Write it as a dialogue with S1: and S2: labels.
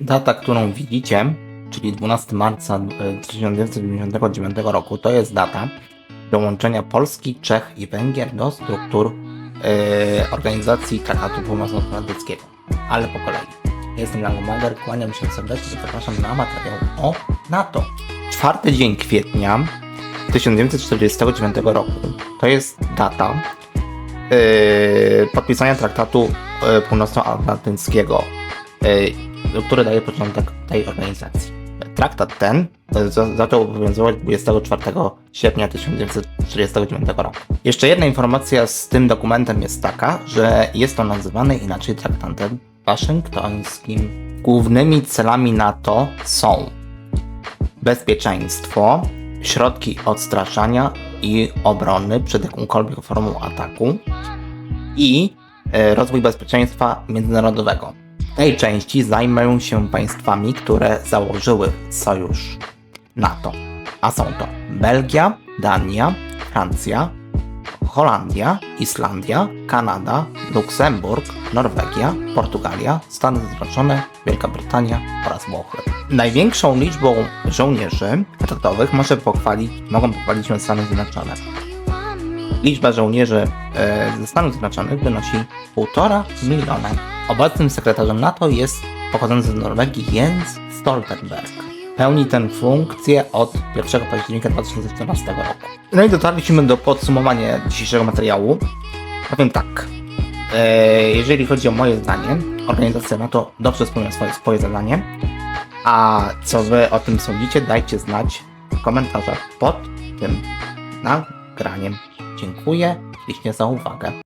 S1: Data, którą widzicie, czyli 12 marca e, 1999 roku, to jest data dołączenia Polski, Czech i Węgier do struktur e, Organizacji Traktatu Północnoatlantyckiego. Ale po kolei. Jestem Lango Mager, kłaniam się serdecznie i zapraszam na materiał o NATO. Czwarty dzień kwietnia 1949 roku to jest data e, podpisania Traktatu e, Północnoatlantyckiego, e, który daje początek tej organizacji. Traktat ten e, za- zaczął obowiązywać 24 sierpnia 1949 roku. Jeszcze jedna informacja z tym dokumentem jest taka, że jest to nazywane inaczej traktatem waszyngtońskim. Głównymi celami NATO są bezpieczeństwo, środki odstraszania i obrony przed jakąkolwiek formą ataku i e, rozwój bezpieczeństwa międzynarodowego. Tej części zajmę się państwami, które założyły sojusz NATO, a są to Belgia, Dania, Francja, Holandia, Islandia, Kanada, Luksemburg, Norwegia, Portugalia, Stany Zjednoczone, Wielka Brytania oraz Włochy. Największą liczbą żołnierzy etatowych może pochwalić, mogą pochwalić się Stany Zjednoczone. Liczba żołnierzy e, ze Stanów Zjednoczonych wynosi 1,5 miliona. Obecnym sekretarzem NATO jest pochodzący z Norwegii Jens Stoltenberg. Pełni tę funkcję od 1 października 2014 roku. No i dotarliśmy do podsumowania dzisiejszego materiału. Powiem tak. E, jeżeli chodzi o moje zdanie, organizacja NATO dobrze spełnia swoje, swoje zadanie. A co wy o tym sądzicie, dajcie znać w komentarzach pod tym nagraniem. Dziękuję ślicznie za uwagę.